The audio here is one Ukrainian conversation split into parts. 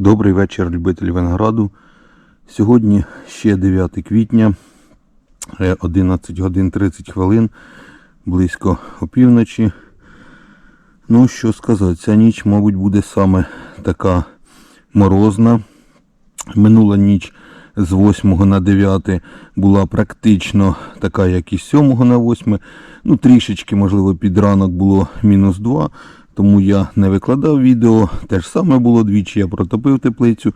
Добрий вечір, любителі винограду. Сьогодні ще 9 квітня, е, 11 годин 30 хвилин, близько опівночі. Ну, що сказати, ця ніч, мабуть, буде саме така морозна. Минула ніч з 8 на 9 була практично така, як і з 7 на 8. Ну, трішечки, можливо, під ранок було мінус 2, тому я не викладав відео. Те ж саме було двічі, я протопив теплицю.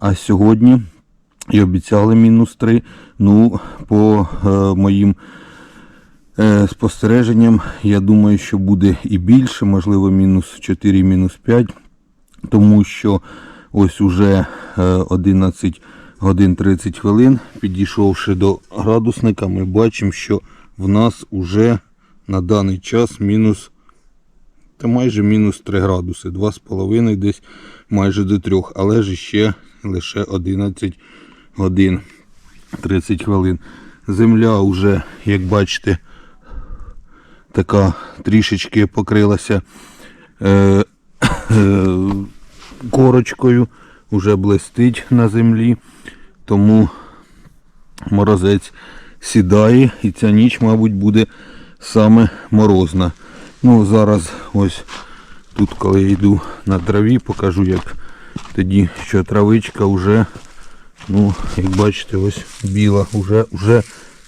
А сьогодні і обіцяли мінус 3. Ну, по е, моїм е, спостереженням, я думаю, що буде і більше, можливо, мінус 4, мінус 5 тому що ось уже е, 11 годин 30 хвилин, підійшовши до градусника, ми бачимо, що в нас уже на даний час мінус та майже мінус 3 градуси, 2,5 десь майже до 3, але ж ще лише 11 годин 30 хвилин. Земля вже, як бачите, така трішечки покрилася е, е, корочкою, вже блистить на землі, тому морозець сідає і ця ніч, мабуть, буде саме морозна. Ну, зараз ось тут, коли я йду на траві, покажу, як тоді, що травичка вже, ну, як бачите, ось біла, вже, вже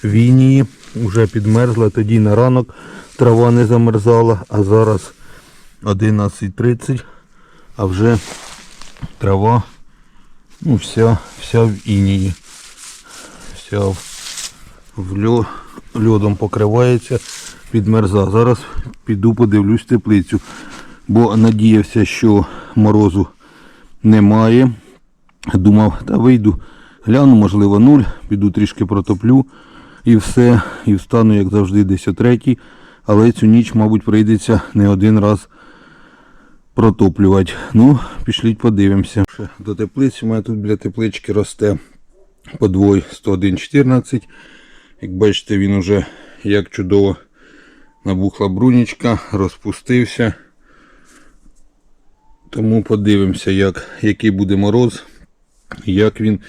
вінії, вже підмерзла. Тоді на ранок трава не замерзала, а зараз 11.30, а вже трава, ну, вся, вся в інії. Вся в, в льо, льодом покривається, підмерза. Зараз піду подивлюсь теплицю, бо надіявся, що морозу немає. Думав, та вийду, гляну, можливо, нуль, піду трішки протоплю і все. І встану, як завжди, десь о третій. Але цю ніч, мабуть, прийдеться не один раз протоплювати. Ну, пішліть подивимося. До теплиці у мене тут біля теплички росте подвой 101,14. Як бачите, він уже як чудово набухла брунічка, розпустився. Тому подивимося, як, який буде мороз, як він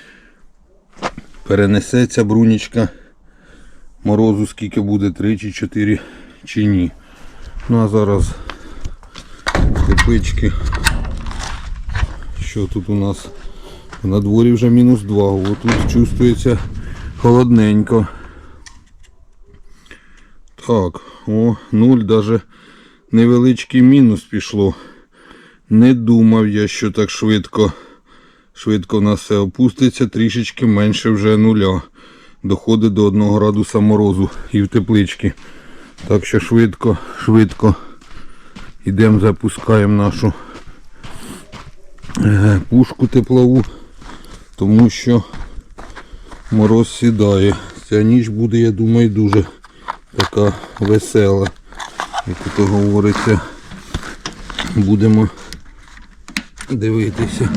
перенесеться брунічка. Морозу скільки буде 3 чи 4 чи ні. Ну а зараз теплички. Що тут у нас? На дворі вже мінус 2, О, тут чувствується холодненько. Так, о, нуль, даже невеличкий мінус пішло. Не думав я, що так швидко швидко в нас все опуститься, трішечки менше вже нуля. Доходить до 1 градуса морозу і в тепличці. Так що швидко, швидко йдемо, запускаємо нашу пушку теплову, тому що мороз сідає. Ця ніч буде, я думаю, дуже така весела. Як то говориться, будемо дивитися,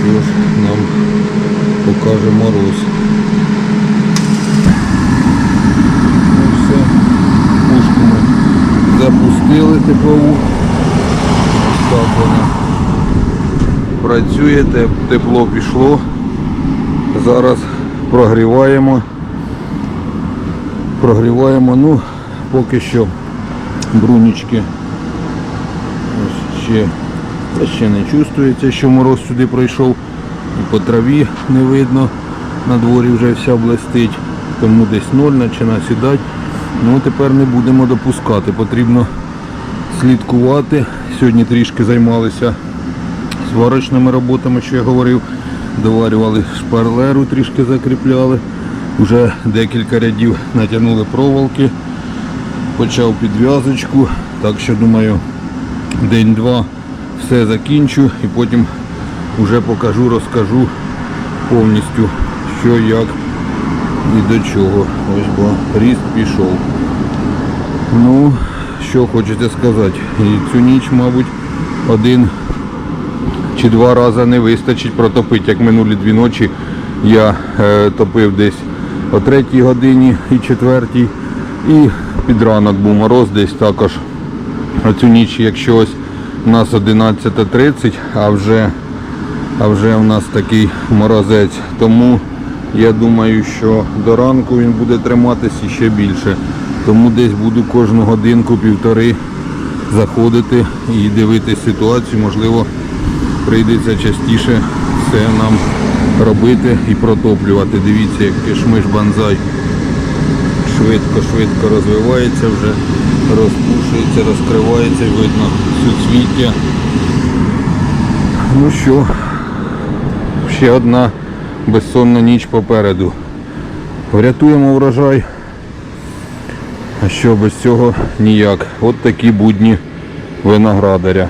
що ж нам покаже мороз. Ну все, пушку ми запустили теплову. Так вона працює, тепло пішло. Зараз прогріваємо. Прогріваємо, ну, поки що брунічки ще, ще не чувствується, що мороз сюди пройшов. І по траві не видно. На дворі вже вся блистить. Тому десь ноль починає сідати. Ну тепер не будемо допускати. Потрібно слідкувати. Сьогодні трішки займалися сварочними роботами, що я говорив. Доварювали шпарлеру, трішки закріпляли. Вже декілька рядів натягнули проволоки. Почав підв'язочку. Так що думаю, день-два все закінчу і потім вже покажу, розкажу повністю, що як і до чого. Ось бо ріст пішов. Ну, що хочете сказати. І цю ніч, мабуть, один чи два рази не вистачить протопити, як минулі дві ночі я е, топив десь о третій годині і четвертій. І під ранок був мороз десь також. А цю ніч, якщо ось У нас 11.30, а вже, а вже в нас такий морозець. Тому я думаю, що до ранку він буде триматися ще більше. Тому десь буду кожну годинку-півтори заходити і дивитися ситуацію. Можливо, прийдеться частіше все нам робити і протоплювати. Дивіться, як кишмиш банзай швидко-швидко розвивається вже, розпушується, розкривається, видно суцвіття. Ну що, ще одна безсонна ніч попереду. Врятуємо врожай. А що без цього ніяк. От такі будні виноградаря.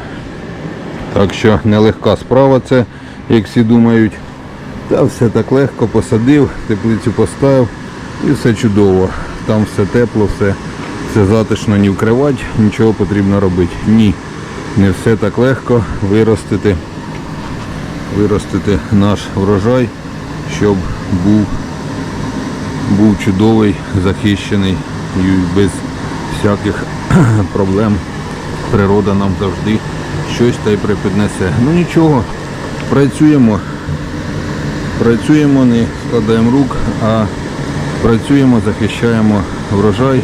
Так що нелегка справа це, як всі думають. Та все так легко посадив, теплицю поставив і все чудово. Там все тепло, все, все затишно, ні вкривати, нічого потрібно робити. Ні. Не все так легко виростити, виростити наш врожай, щоб був, був чудовий, захищений і без всяких проблем. Природа нам завжди щось та й припіднесе. Ну нічого, працюємо. Працюємо, не складаємо рук, а працюємо, захищаємо врожай,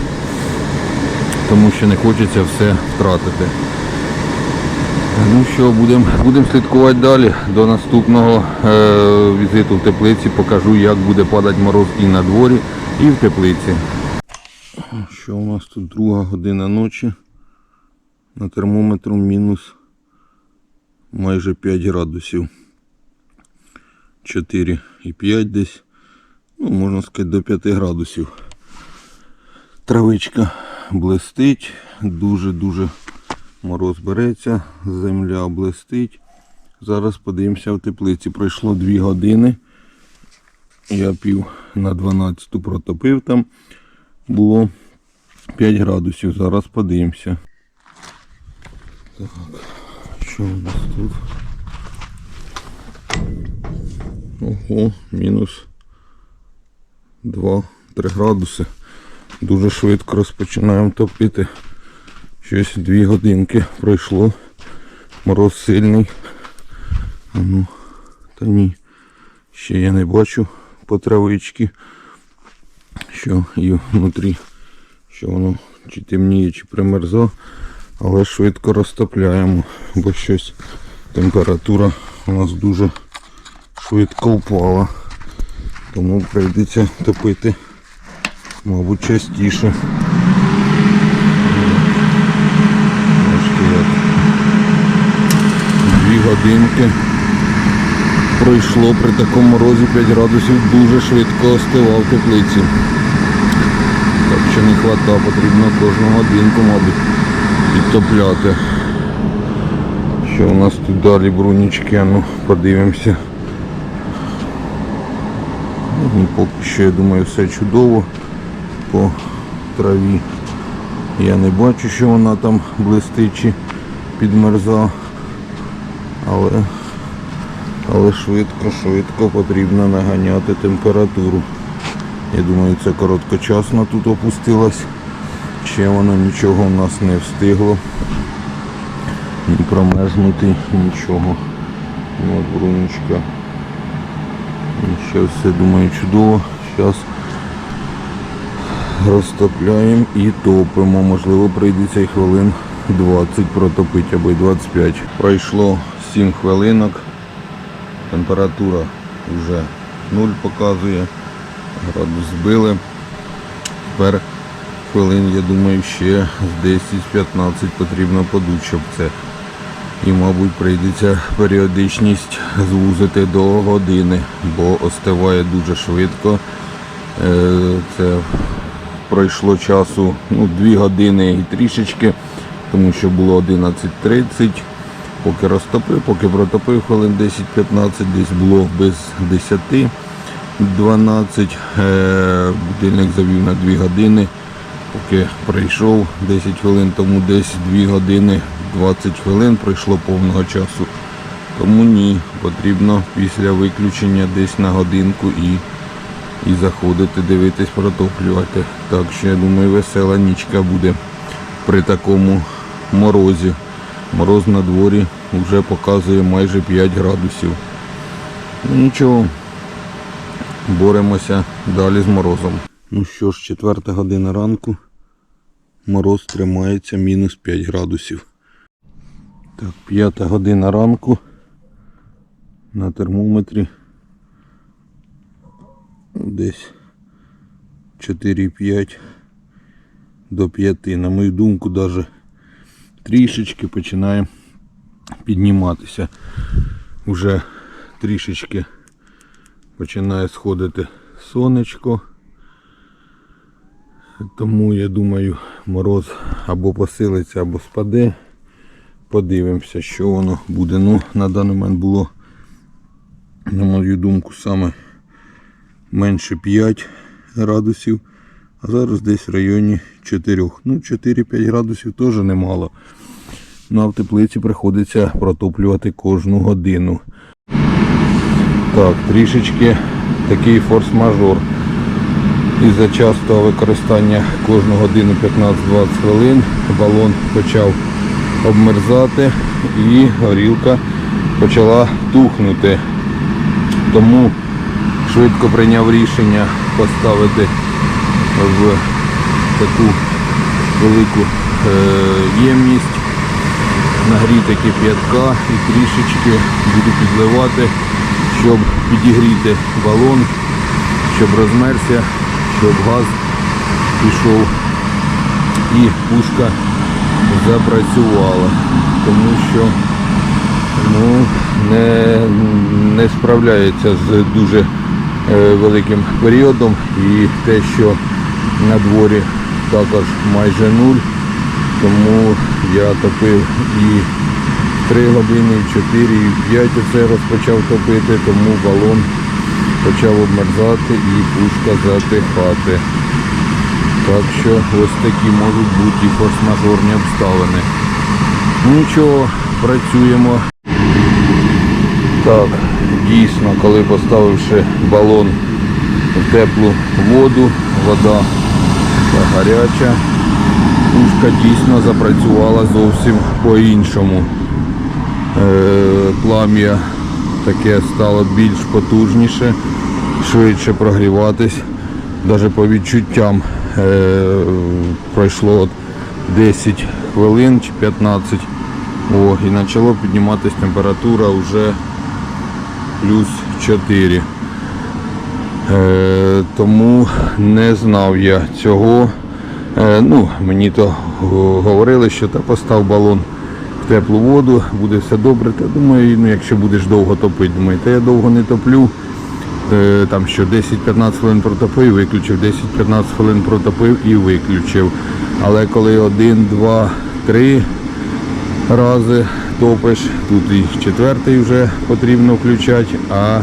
тому що не хочеться все втратити. Ну що, будемо будем слідкувати далі. До наступного е, візиту в теплиці покажу, як буде падати мороз і на дворі, і в теплиці. Що у нас тут друга година ночі? На термометру мінус майже 5 градусів. 4,5 десь, ну, можна сказати, до 5 градусів. Травичка блистить, дуже-дуже мороз береться, земля блистить. Зараз подивимося в теплиці. Пройшло 2 години. Я пів на 12 протопив там. Було 5 градусів. Зараз подивимося. Так, що у нас тут? Ого, мінус 2-3 градуси. Дуже швидко розпочинаємо топити. Щось 2 годинки пройшло. Мороз сильний. А ну, та ні. Ще я не бачу по травичці, що і внутрі, що воно чи темніє, чи примерзо, але швидко розтопляємо, бо щось температура у нас дуже швидко впала. Тому прийдеться топити, мабуть, частіше. Дві годинки пройшло при такому морозі 5 градусів, дуже швидко остивав теплиці. Так що не хвата, потрібно кожну годинку, мабуть, підтопляти. Що у нас тут далі брунічки, ну подивимося. Ну, поки що я думаю все чудово по траві. Я не бачу, що вона там блистить чи підмерза. Але, але швидко, швидко потрібно наганяти температуру. Я думаю, це короткочасно тут опустилось. Ще воно нічого в нас не встигло. Ні промерзнути, нічого. От. Ще все думаю чудово. Зараз розтопляємо і топимо. Можливо прийдеться і хвилин 20 протопити або й 25. Пройшло 7 хвилинок. Температура вже 0 показує. Градус збили. Тепер хвилин, я думаю, ще з 10-15 потрібно подути, щоб це. І, мабуть, прийдеться періодичність звузити до години, бо остиває дуже швидко. Е, Це пройшло часу ну, 2 години і трішечки, тому що було 11.30. Поки розтопив, поки протопив хвилин 10-15, десь було без 10. 12. Е, Будильник завів на 2 години. Поки прийшов 10 хвилин, тому десь 2 години 20 хвилин пройшло повного часу. Тому ні, потрібно після виключення десь на годинку і, і заходити, дивитись, протоплювати. Так що я думаю весела нічка буде при такому морозі. Мороз на дворі вже показує майже 5 градусів. Ну нічого, боремося далі з морозом. Ну що ж, четверта година ранку. Мороз тримається мінус 5 градусів. Так, п'ята година ранку. На термометрі десь 4,5 до 5. На мою думку, навіть трішечки починає підніматися. Уже трішечки починає сходити сонечко. Тому я думаю, мороз або посилиться, або спаде. Подивимося, що воно буде. Ну, на даний момент було, на мою думку, саме менше 5 градусів, а зараз десь в районі 4. Ну, 4-5 градусів теж немало. Ну, а в теплиці приходиться протоплювати кожну годину. Так, трішечки такий форс-мажор. Із-за частого використання кожну годину 15-20 хвилин балон почав обмерзати і горілка почала тухнути. Тому швидко прийняв рішення поставити в таку велику е, ємність, нагріти кип'ятка і трішечки буду підливати, щоб підігріти балон, щоб розмерся, щоб газ пішов і пушка запрацювала. Тому що ну, не, не справляється з дуже е, великим періодом і те, що на дворі також майже нуль, тому я топив і 3 години, і 4, і 5 оце розпочав топити, тому балон почав обмерзати і пушка затихати. Так що ось такі можуть бути форс-мажорні обставини. Нічого, працюємо. Так, дійсно, коли поставивши балон в теплу воду, вода гаряча, пушка дійсно запрацювала зовсім по-іншому. Е, плам'я таке стало більш потужніше, швидше прогріватись. Навіть по відчуттям пройшло от 10 хвилин чи 15 о, і почала підніматися температура вже плюс 4. Е, тому не знав я цього. Е, ну, мені то говорили, що та постав балон в теплу воду, буде все добре. Та думаю, ну, якщо будеш довго топити, думаю, та я довго не топлю. Там що 10-15 хвилин протопив, виключив, 10-15 хвилин протопив і виключив. Але коли один, два, три рази топиш, тут і четвертий вже потрібно включати, а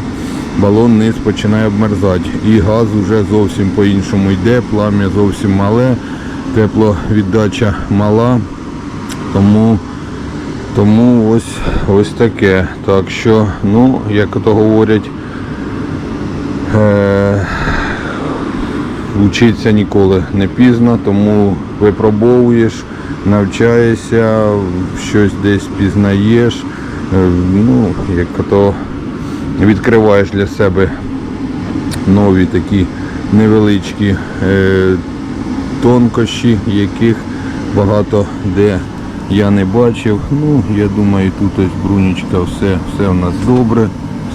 балон низ починає обмерзати. І газ вже зовсім по-іншому йде, плам'я зовсім мале, тепловіддача мала. Тому, тому ось, ось таке. Так що, ну, як то говорять, Вчитися ніколи не пізно, тому випробовуєш, навчаєшся, щось десь пізнаєш, е, ну, як то відкриваєш для себе нові такі невеличкі е, тонкощі, яких багато де я не бачив. Ну, я думаю, тут ось брунічка, все, все у нас добре,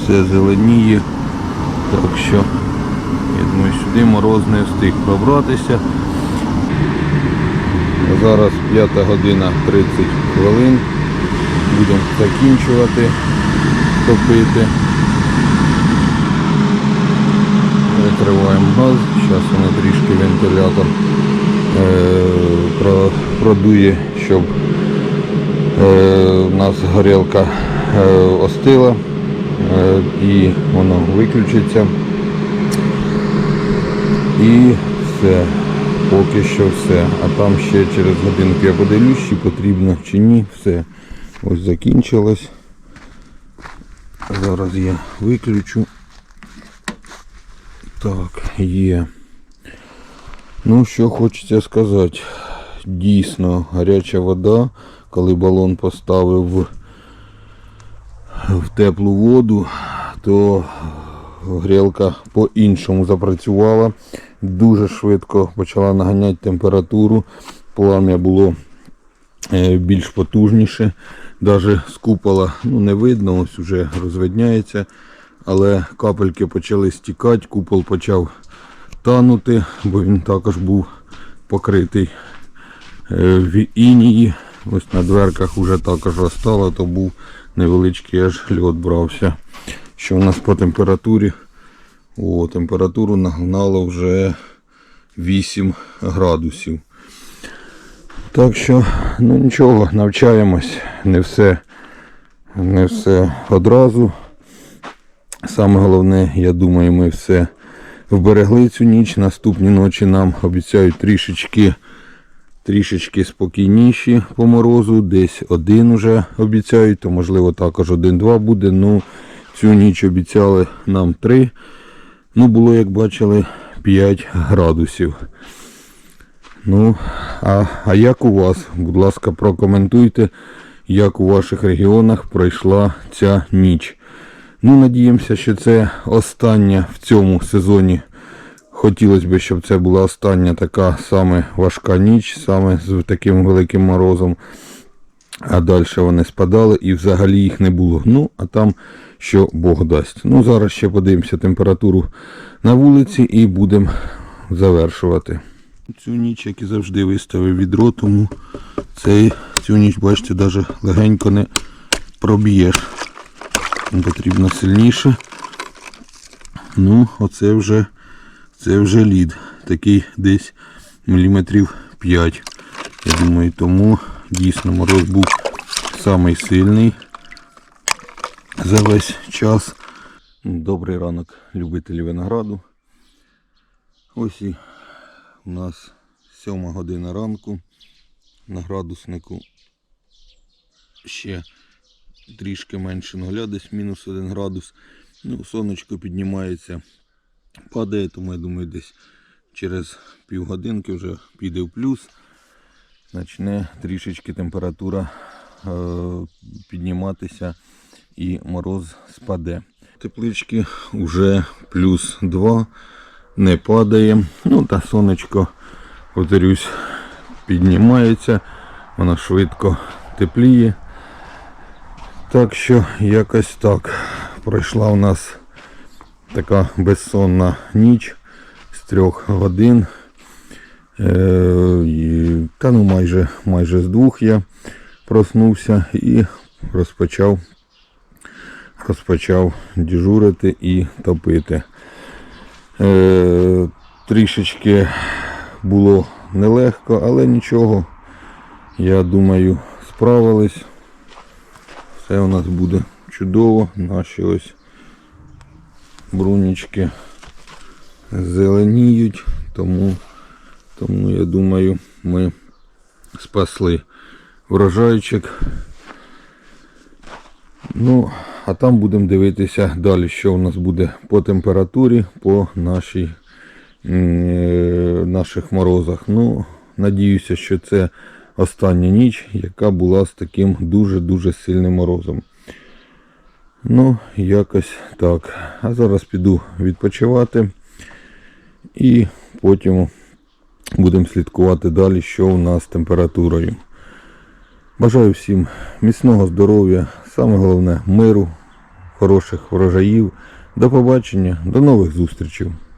все зеленіє. Так що, я думаю, сюди мороз не встиг пробратися. Зараз 5 година 30 хвилин. Будемо закінчувати топити. Витриваємо газ. Зараз воно трішки вентилятор е, про- продує, щоб е, у нас горілка е, остила і воно виключиться. І все. Поки що все. А там ще через годинку я подивлюсь, чи потрібно чи ні. Все. Ось закінчилось. Зараз я виключу. Так, є. Ну, що хочеться сказати. дійсно гаряча вода, коли балон поставив в, теплу воду, то грілка по-іншому запрацювала. Дуже швидко почала наганяти температуру. Плам'я було е, більш потужніше. Даже з купола ну, не видно, ось вже розвидняється. Але капельки почали стікати, купол почав танути, бо він також був покритий е, в інії. Ось на дверках вже також розстало, то був невеличкий аж льот брався. Що у нас по температурі? О, температуру нагнало вже 8 градусів. Так що, ну нічого, навчаємось. Не все, не все одразу. Саме головне, я думаю, ми все вберегли цю ніч. Наступні ночі нам обіцяють трішечки, трішечки спокійніші по морозу. Десь один уже обіцяють, то можливо також один-два буде. Ну, цю ніч обіцяли нам три. Ну, було, як бачили, 5 градусів. Ну, а, а як у вас? Будь ласка, прокоментуйте, як у ваших регіонах пройшла ця ніч. Ну, надіємося, що це остання в цьому сезоні. Хотілося б, щоб це була остання така саме важка ніч, саме з таким великим морозом. А далі вони спадали і взагалі їх не було. Ну, а там що Бог дасть. Ну, зараз ще подивимося температуру на вулиці і будемо завершувати. Цю ніч, як і завжди, виставив відро, тому цей, цю ніч, бачите, навіть легенько не проб'єш. Потрібно сильніше. Ну, оце вже, це вже лід. Такий десь міліметрів 5. Я думаю, тому дійсно мороз був самий сильний за весь час. Добрий ранок, любителі винограду. Ось і у нас 7 година ранку. На градуснику ще трішки менше нуля, десь мінус 1 градус. Ну, сонечко піднімається, падає, тому я думаю, десь через півгодинки вже піде в плюс. Почне трішечки температура е, підніматися і мороз спаде. Теплички вже плюс 2 не падає. Ну та сонечко, повторюсь, піднімається, воно швидко тепліє. Так що якось так. Пройшла у нас така безсонна ніч з трьох годин. Е, та ну майже, майже з двох я проснувся і розпочав, розпочав дежурити і топити. Е, трішечки було нелегко, але нічого. Я думаю, справились. Все у нас буде чудово. Наші ось брунічки зеленіють, тому, тому я думаю, ми спасли врожайчик. Ну, а там будемо дивитися далі, що у нас буде по температурі, по нашій, е, наших морозах. Ну, надіюся, що це остання ніч, яка була з таким дуже-дуже сильним морозом. Ну, якось так. А зараз піду відпочивати і потім будемо слідкувати далі, що у нас з температурою. Бажаю всім міцного здоров'я, саме головне миру, хороших врожаїв. До побачення, до нових зустрічей.